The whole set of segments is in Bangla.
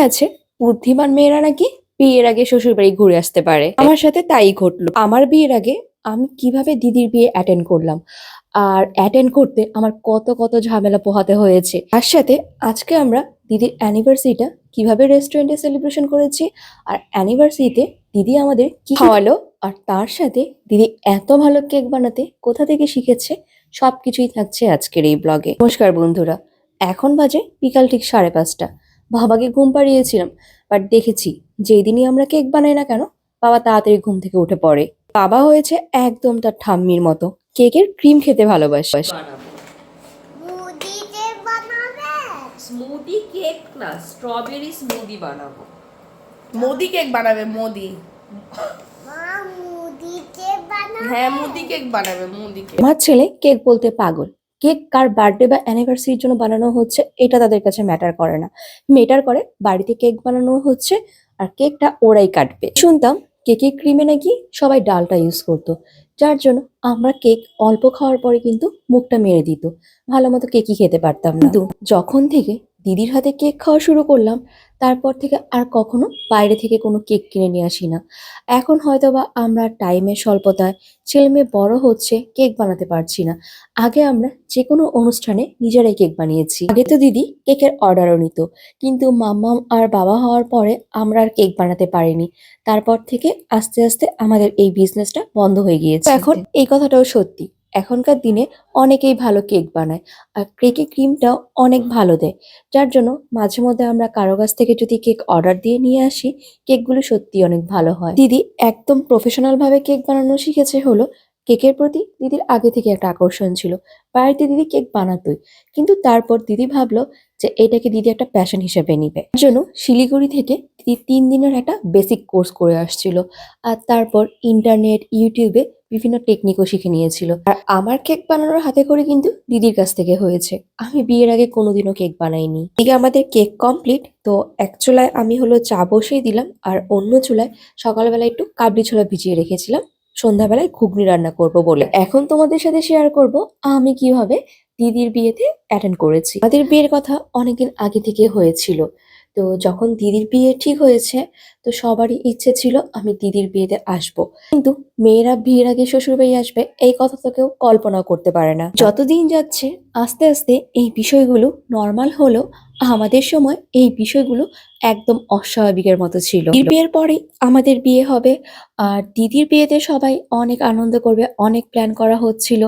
কথায় আছে। বুদ্ধিমান মেয়েরা নাকি বিয়ের আগে শ্বশুর বাড়ি ঘুরে আসতে পারে। আমার সাথে তাই ঘটলো। আমার বিয়ের আগে আমি কীভাবে দিদির বিয়ে অ্যাটেন্ড করলাম। আর অ্যাটেন্ড করতে আমার কত কত ঝামেলা পোহাতে হয়েছে। তার সাথে আজকে আমরা দিদির অ্যানিভার্সারিটা কীভাবে রেস্টুরেন্টে সেলিব্রেশন করেছি আর অ্যানিভার্সারিতে দিদি আমাদের কি খাওয়ালো আর তার সাথে দিদি এত ভালো কেক বানাতে কোথা থেকে শিখেছে সবকিছুই থাকছে আজকের এই ব্লগে নমস্কার বন্ধুরা, এখন বাজে বিকাল ঠিক সাড়ে পাঁচটা। বাবাকে ঘুম পাড়িয়েছিলাম বাট দেখেছি যেই দিনই আমরা কেক বানাই না কেন বাবা তাড়াতাড়ি ঘুম থেকে উঠে পড়ে। বাবা হয়েছে একদম তার ঠাম্মির মতো কেকের ক্রিম খেতে ভালোবাসে। বানাবো? স্মুদি কেক না স্ট্রবেরি স্মুদি বানাবো। মোদি কেক বানাবে মোদি। মা মুদিতে বানাবে? হ্যাঁ মুদি কেক বানাবে মুদি কেক। আমার ছেলে কেক বলতে পাগল কেক কার বার্থডে বা অ্যানিভার্সারির জন্য বানানো হচ্ছে, এটা তাদের কাছে ম্যাটার করে না। ম্যাটার করে বাড়িতে কেক বানানো হচ্ছে আর কেকটা ওরাই কাটবে। শুনতাম কেকের ক্রিমে নাকি সবাই ডালটা ইউজ করতো, যার জন্য আমরা কেক অল্প খাওয়ার পরে কিন্তু মুখটা মেরে দিত। ভালো মতো কেকই খেতে পারতাম কিন্তু যখন থেকে দিদির হাতে কেক খাওয়া শুরু করলাম। তারপর থেকে আর কখনো বাইরে থেকে কোনো কেক কিনে নিয়ে আসি না। এখন হয়তো বা আমরা টাইমের স্বল্পতায় ছেলে মেয়ে বড় হচ্ছে, কেক বানাতে পারছি না। আগে আমরা যে কোনো অনুষ্ঠানে নিজেরাই কেক বানিয়েছি। আগে তো দিদি কেকের অর্ডারও নিত, কিন্তু মাম্মাম আর বাবা হওয়ার পরে আমরা আর কেক বানাতে পারিনি। তারপর থেকে আস্তে আস্তে আমাদের এই বিজনেসটা বন্ধ হয়ে গিয়েছে। এখন এই কথাটাও সত্যি। এখনকার দিনে অনেকেই ভালো কেক বানায়, আর কেকের ক্রিমটাও অনেক ভালো দেয়। যার জন্য মাঝে মধ্যে আমরা কারও কাছ থেকে যদি কেক অর্ডার দিয়ে নিয়ে আসি, কেকগুলো সত্যি অনেক ভালো হয়। দিদি একদম প্রফেশনালভাবে কেক বানানো শিখেছে হলো কেকের প্রতি দিদির আগে থেকে একটা আকর্ষণ ছিল, বাড়িতে দিদি কেক বানাতোই। কিন্তু তারপর দিদি ভাবলো যে এটাকে দিদি একটা প্যাশন হিসেবে নিবে। জন্য শিলিগুড়ি থেকে দিদি তিন দিনের একটা বেসিক কোর্স করে আসছিল, আর তারপর ইন্টারনেট ইউটিউবে বিভিন্ন টেকনিকও শিখে নিয়েছিল। আর আমার কেক বানানোর হাতে করে কিন্তু দিদির কাছ থেকে হয়েছে। আমি বিয়ের আগে কোনোদিনও কেক বানাইনি। এদিকে আমাদের কেক কমপ্লিট তো এক চুলায় আমি হলো চা বসিয়ে দিলাম, আর অন্য চুলায় সকালবেলা একটু কাবলি ছোলা ভিজিয়ে রেখেছিলাম। সন্ধ্যাবেলায় ঘুগনি রান্না করব বলে। এখন তোমাদের সাথে শেয়ার করব আমি কীভাবে দিদির বিয়েতে অ্যাটেন্ড করেছি। আমাদের বিয়ের কথা অনেকদিন আগে থেকে হয়েছিল। তো যখন দিদির বিয়ে ঠিক হয়েছে, তো সবারই ইচ্ছে ছিল আমি দিদির বিয়েতে আসব। কিন্তু মেয়েরা বিয়ের আগে শ্বশুরবাড়ি আসবে, এই কথা তো কেউ কল্পনা করতে পারে না। যতদিন যাচ্ছে, আস্তে আস্তে এই বিষয়গুলো নর্মাল হলো আমাদের সময় এই বিষয়গুলো একদম অস্বাভাবিকের মতো ছিল। বিয়ের পরে আমাদের বিয়ে হবে, আর দিদির বিয়েতে সবাই অনেক আনন্দ করবে, অনেক প্ল্যান করা হচ্ছিল,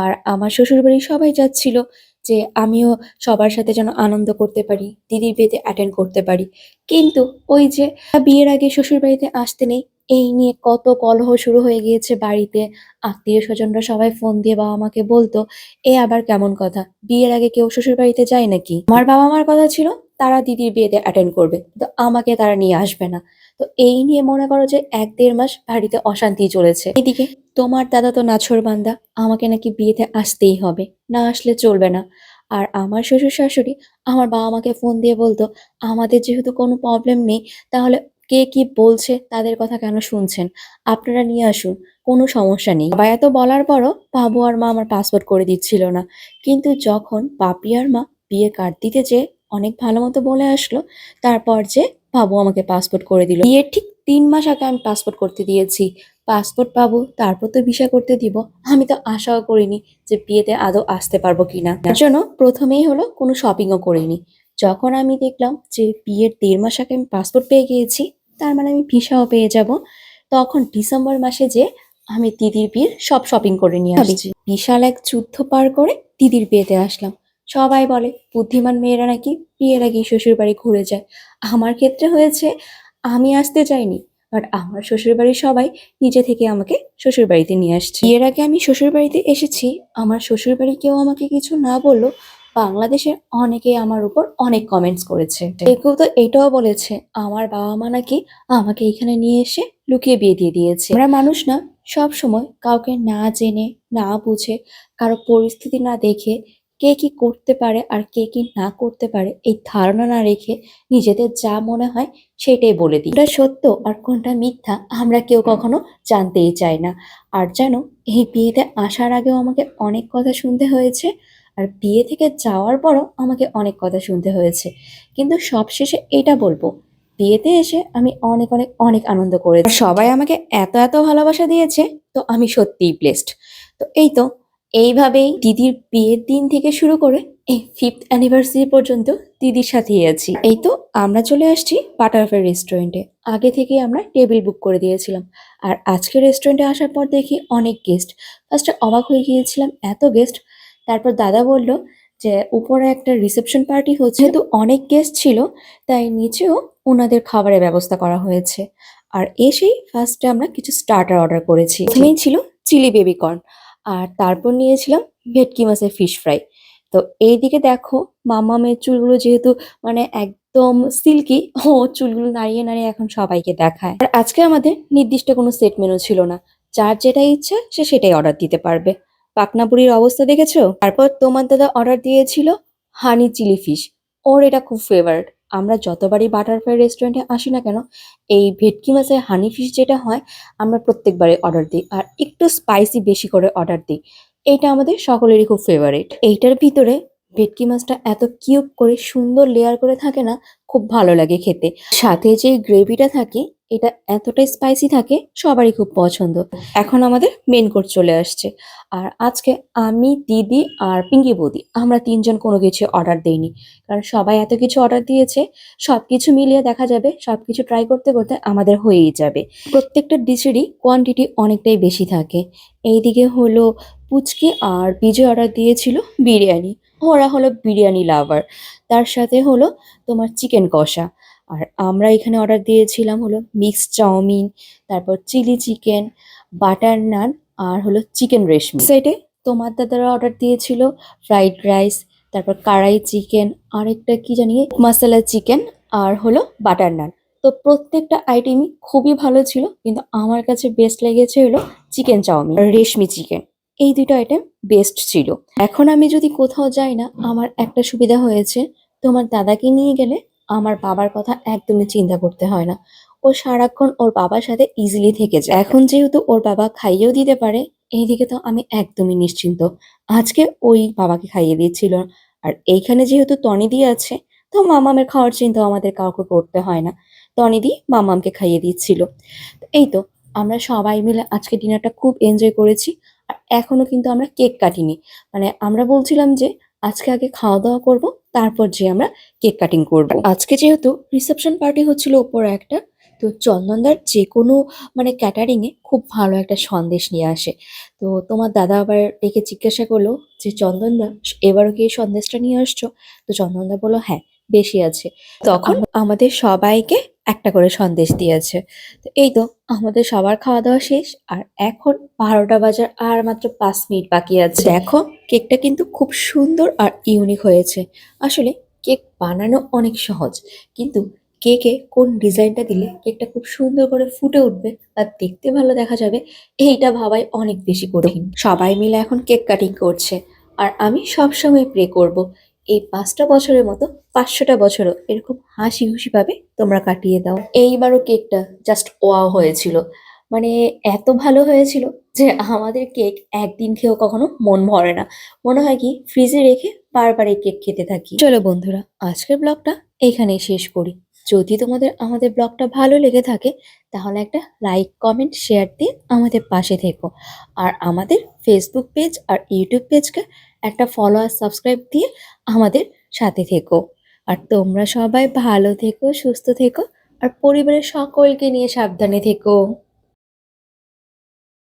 আর আমার শ্বশুরবাড়ি সবাই যাচ্ছিল। যে আমিও সবার সাথে যেন আনন্দ করতে পারি, দিদির বিয়েতে অ্যাটেন্ড করতে পারি। কিন্তু ওই যে বিয়ের আগে শ্বশুরবাড়িতে আসতে নেই, এই নিয়ে কত কলহ শুরু হয়ে গিয়েছে বাড়িতে। আত্মীয় স্বজনরা সবাই ফোন দিয়ে বাবা মাকে বলতো, এ আবার কেমন কথা? বিয়ের আগে কেউ শ্বশুর বাড়িতে যায় নাকি? আমার বাবা মার কথা ছিল, তারা দিদির বিয়েতে অ্যাটেন্ড করবে তো আমাকে তারা নিয়ে আসবে না। তো এই নিয়ে মনে করো যে এক দেড় মাস বাড়িতে অশান্তি চলেছে। এদিকে তোমার দাদা তো নাছর বান্দা, আমাকে নাকি বিয়েতে আসতেই হবে, না আসলে চলবে না। আর আমার শ্বশুর শাশুড়ি আমার বাবা মাকে ফোন দিয়ে বলতো, আমাদের যেহেতু কোনো প্রবলেম নেই, তাহলে কে কি বলছে তাদের কথা কেন শুনছেন? আপনারা নিয়ে আসুন, কোনো সমস্যা নেই। বাবা এত বলার পরও বাবু আর মা আমার পাসপোর্ট করে দিচ্ছিল না। কিন্তু যখন পাপি আর মা বিয়ে কার্ড দিতে যে অনেক ভালো মতো বলে আসলো। তারপর যে বাবু আমাকে পাসপোর্ট করে দিল। বিয়ের ঠিক তিন মাস আগে আমি পাসপোর্ট করতে দিয়েছি। পাসপোর্ট পাবো, তারপর তো ভিসা করতে দিব। আমি তো আশাও করিনি যে বিয়েতে আদৌ আসতে পারব কিনা। তার জন্য প্রথমেই হলো কোনো শপিংও করিনি। যখন আমি দেখলাম যে বিয়ের দেড় মাস আগে আমি পাসপোর্ট পেয়ে গিয়েছি, তার মানে আমি ভিসাও পেয়ে যাব। তখন ডিসেম্বর মাসে যে আমি দিদির বিয়ের সব শপিং করে নিয়ে আসছি। বিশাল এক যুদ্ধ পার করে দিদির বিয়েতে আসলাম। সবাই বলে, বুদ্ধিমান মেয়েরা নাকি বিয়ের আগে শ্বশুর বাড়ি ঘুরে যায়। আমার ক্ষেত্রে হয়েছে, আমি আসতে চাইনি বাট আমার শ্বশুর বাড়ির সবাই নিজে থেকে আমাকে শ্বশুর বাড়িতে নিয়ে আসছে। এর আগে আমি শ্বশুর বাড়িতে এসেছি, আমার শ্বশুর বাড়ি কেউ আমাকে কিছু না বলল, বাংলাদেশের অনেকেই আমার উপর অনেক কমেন্টস করেছে। কেউ তো এটাও বলেছে, আমার বাবা মা নাকি আমাকে এখানে নিয়ে এসে লুকিয়ে বিয়ে দিয়ে দিয়েছে। আমরা মানুষ না সব সময় কাউকে না জেনে, না বুঝে, কারও পরিস্থিতি না দেখে কে কি করতে পারে আর কে কি না করতে পারে, এই ধারণা না রেখে নিজেদের যা মনে হয় সেটাই বলে দিই। কোনটা সত্য আর কোনটা মিথ্যা আমরা কেউ কখনো জানতেই চাই না। আর জানো, এই বিয়েতে আসার আগেও আমাকে অনেক কথা শুনতে হয়েছে আর বিয়ে থেকে যাওয়ার পরও আমাকে অনেক কথা শুনতে হয়েছে। কিন্তু সবশেষে এটা বলব, বিয়েতে এসে আমি অনেক অনেক অনেক আনন্দ করেছি। সবাই আমাকে এত এত ভালোবাসা দিয়েছে, তো আমি সত্যিই ব্লেসড তো এই তো এইভাবেই দিদির বিয়ের দিন থেকে শুরু করে এই ফিফথ অ্যানিভার্সারি পর্যন্ত দিদির সাথেই আছি। এই তো আমরা চলে আসছি বাটারফ্লাই রেস্টুরেন্টে আগে থেকে আমরা টেবিল বুক করে দিয়েছিলাম। আর আজকে রেস্টুরেন্টে আসার পর দেখি অনেক গেস্ট ফার্স্টে অবাক হয়ে গিয়েছিলাম, এত গেস্ট তারপর দাদা বলল যে, উপরে একটা রিসেপশন পার্টি হচ্ছে। তো অনেক গেস্ট ছিল, তাই নিচেও ওনাদের খাবারের ব্যবস্থা করা হয়েছে। আর এসেই ফার্স্টে আমরা কিছু স্টার্টার অর্ডার করেছি। প্রথমেই ছিল চিলি বেবি কর্ন আর তারপর নিয়েছিলাম ভেটকি মাছের ফিশ ফ্রাই তো এইদিকে দেখো মামা মামামের চুলগুলো যেহেতু মানে একদম সিল্কি ও চুলগুলো নাড়িয়ে নাড়িয়ে এখন সবাইকে দেখায়। আর আজকে আমাদের নির্দিষ্ট কোনো সেট মেনু ছিল না। যার যেটা ইচ্ছা সে সেটাই অর্ডার দিতে পারবে। পাকনাপুরির অবস্থা দেখেছ? তারপর তোমার দাদা অর্ডার দিয়েছিল হানি চিলি ফিশ ওর এটা খুব ফেভারিট আমরা যতবারই বাটারফ্লাই রেস্টুরেন্টে আসি না কেন, এই ভেটকি মাছের হানি ফিশ যেটা হয়, আমরা প্রত্যেকবারে অর্ডার দিই আর একটু স্পাইসি বেশি করে অর্ডার দিই। এইটা আমাদের সকলেরই খুব ফেভারিট এইটার ভিতরে ভেটকি মাছটা এত কিউব করে সুন্দর লেয়ার করে থাকে না, খুব ভালো লাগে খেতে। সাথে যে গ্রেভিটা থাকে এটা এতটাই স্পাইসি থাকে, সবারই খুব পছন্দ। এখন আমাদের মেন কোর্স চলে আসছে। আর আজকে আমি, দিদি আর পিঙ্কি বৌদি, আমরা তিনজন কোনো কিছু অর্ডার দেইনি। কারণ সবাই এত কিছু অর্ডার দিয়েছে সব কিছু মিলিয়ে দেখা যাবে সব কিছু ট্রাই করতে করতে আমাদের হয়েই যাবে। প্রত্যেকটা ডিশেরই কোয়ান্টিটি অনেকটাই বেশি থাকে। এইদিকে হলো পুচকি আর বিজয় অর্ডার দিয়েছিল বিরিয়ানি। ওরা হলো বিরিয়ানি লাভার তার সাথে হলো তোমার চিকেন কষা। আর আমরা এখানে অর্ডার দিয়েছিলাম হলো মিক্স চাউমিন, তারপর চিলি চিকেন বাটার নান আর হলো চিকেন রেশমি। সেটে তোমার দাদারা অর্ডার দিয়েছিল ফ্রাইড রাইস তারপর কারাই চিকেন আরেকটা কি জানি মশলা চিকেন আর হলো বাটার নান তো প্রত্যেকটা আইটেমই খুবই ভালো ছিল, কিন্তু আমার কাছে বেস্ট লেগেছে হলো চিকেন চাউমিন আর রেশমি চিকেন এই দুটো আইটেম বেস্ট ছিল। এখন আমি যদি কোথাও যাই না, আমার একটা সুবিধা হয়েছে, তোমার দাদাকে নিয়ে গেলে আমার বাবার কথা একদমই চিন্তা করতে হয় না। ও সারাক্ষণ ওর বাবার সাথে ইজিলি থেকে যায়। এখন যেহেতু ওর বাবা খাইয়েও দিতে পারে, এইদিকে তো আমি একদমই নিশ্চিন্ত। আজকে ওই বাবাকে খাইয়ে দিচ্ছিল। আর এইখানে যেহেতু টনিদি আছে, তো মামামের খাওয়ার চিন্তা আমাদের কাউকে করতে হয় না। টনিদি মামামকে খাইয়ে দিচ্ছিল। এই তো, আমরা সবাই মিলে আজকে ডিনারটা খুব এনজয় করেছি। আর এখনও কিন্তু আমরা কেক কাটিনি। মানে আমরা বলছিলাম যে, আজকে আগে খাওয়া দাওয়া করব তারপর যে আমরা কেক কাটিং করব। আজকে যেহেতু রিসেপশন পার্টি হচ্ছিল উপরে একটা, তো চন্দনদার যে কোনো মানে ক্যাটারিংয়ে খুব ভালো একটা সন্দেশ নিয়ে আসে। তো তোমার দাদা আবার ডেকে জিজ্ঞাসা করল যে, চন্দনদা, এবারও কি এই সন্দেশটা নিয়ে আসছো? তো চন্দনদা বলল হ্যাঁ। বেশি আছে। তখন আমাদের সবাইকে একটা করে সন্দেশ দিয়েছে। তো এই তো আমাদের সবার খাওয়া দাওয়া শেষ আর এখন বারোটা বাজার আর মাত্র পাঁচ মিনিট বাকি আছে। দেখো, কেকটা কিন্তু খুব সুন্দর আর ইউনিক হয়েছে। আসলে কেক বানানো অনেক সহজ, কিন্তু কেকে কোন ডিজাইনটা দিলে কেকটা খুব সুন্দর করে ফুটে উঠবে আর দেখতে ভালো দেখা যাবে, এইটা ভাবাই অনেক বেশি কঠিন। সবাই মিলে এখন কেক কাটিং করছে আর আমি সবসময় প্রে করব এই পাঁচটা বছরের মতো পাঁচশোটা বছরও এরকম হাসি খুশিভাবে তোমরা কাটিয়ে দাও। এইবারও কেকটা জাস্ট ওয়াও হয়েছিল। মানে এত ভালো হয়েছিল যে আমাদের কেক একদিন খেয়েও কখনো মন ভরে না। মনে হয় কি ফ্রিজে রেখে বারবার এই কেক খেতে থাকি। চলো বন্ধুরা, আজকের ব্লগটা এখানেই শেষ করি। যদি তোমাদের আমাদের ব্লগটা ভালো লেগে থাকে, তাহলে একটা লাইক কমেন্ট শেয়ার দিয়ে আমাদের পাশে থেকো। আর আমাদের ফেসবুক পেজ আর ইউটিউব পেজকে একটা ফলো আর সাবস্ক্রাইব দিয়ে আমাদের সাথে থেকো। আর তোমরা সবাই ভালো থেকো, সুস্থ থেকো, আর পরিবারের সকলকে নিয়ে সাবধানে থেকো।